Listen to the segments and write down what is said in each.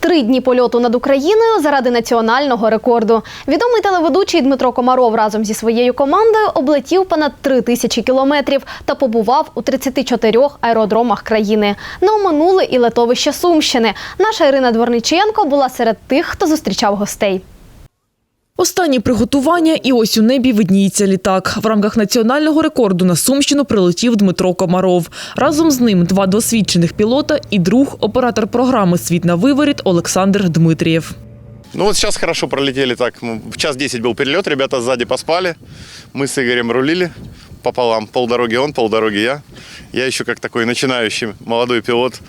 Три дні польоту над Україною заради національного рекорду. Відомий телеведучий Дмитро Комаров разом зі своєю командою облетів понад три тисячі кілометрів та побував у 34 аеродромах країни. Не оминули і летовище Сумщини. Наша Ірина Дворниченко була серед тих, хто зустрічав гостей. Останні приготування і ось у небі видніється літак. В рамках національного рекорду на Сумщину прилетів Дмитро Комаров. Разом з ним два досвідчених пілота і друг, оператор програми Світ на виворіт Олександр Дмитрієв. Ну вот сейчас хорошо пролетели так. ну, В час 10 был перелет, ребята сзади поспали. Мы с Игорем рулили пополам. Полдороги он, полдороги я. Я еще как такой начинающий молодой пилот.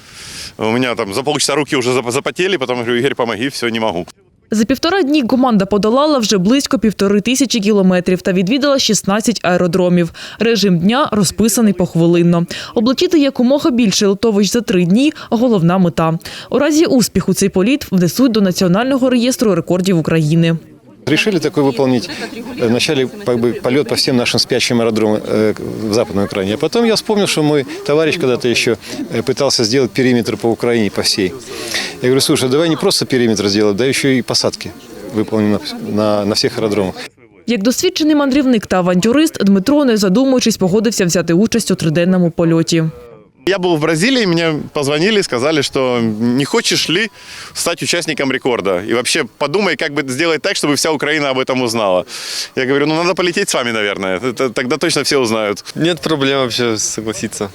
У меня там за полчаса руки уже зап- запотели, потом говорю, Игорь, помоги, все, не могу. За півтора дні команда подолала вже близько півтори тисячі кілометрів та відвідала 16 аеродромів. Режим дня розписаний похвилинно. Облетіти якомога більше литовищ за три дні – головна мета. У разі успіху цей політ внесуть до Національного реєстру рекордів України. Решили такой выполнить э, вначале как бы, полет по всем нашим спящим аэродромам э, в Западной Украине. А потом я вспомнил, что мой товарищ когда-то еще э, пытался сделать периметр по Украине, по всей. Я говорю, слушай, давай не просто периметр сделать, да еще и посадки выполним на, на, на всех аэродромах. Як досвідчений мандрівник та авантюрист, Дмитро, не задумуючись, погодився взяти участь у триденному польоті. Я был в Бразилии, мне позвонили и сказали, что не хочешь ли стать участником рекорда? И вообще подумай, как бы сделать так, чтобы вся Украина об этом узнала. Я говорю, ну надо полететь с вами, наверное. Это- тогда точно все узнают. Нет проблем вообще согласиться.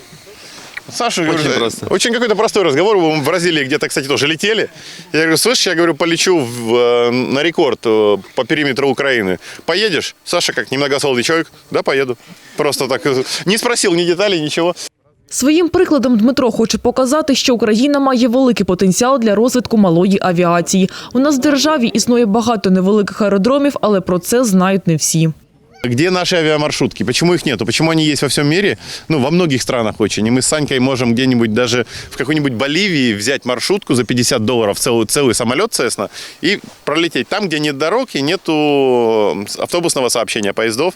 Саша, Очень говорю, просто. Очень какой-то простой разговор. Мы в Бразилии где-то, кстати, тоже летели. Я говорю, слышишь, я говорю, полечу в, э, на рекорд э, по периметру Украины. Поедешь? Саша, как немногословный человек, да, поеду. Просто так, э, не спросил ни деталей, ничего. Своїм прикладом Дмитро хоче показати, що Україна має великий потенціал для розвитку малої авіації. У нас в державі існує багато невеликих аеродромів, але про це знають не всі. Где наши авиамаршрутки? Почему их нету? Почему они есть во всем мире? Ну, во многих странах очень. И мы с Санькой можем где-нибудь даже в какой-нибудь Боливии взять маршрутку за 50 долларов, целый, целый самолет Цесна, и пролететь там, где нет дорог и нету автобусного сообщения, поездов.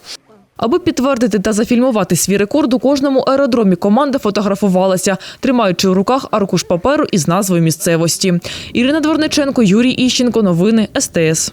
Аби підтвердити та зафільмувати свій рекорд, у кожному аеродромі команда фотографувалася, тримаючи в руках аркуш паперу із назвою місцевості. Ірина Дворниченко, Юрій Іщенко. Новини СТС.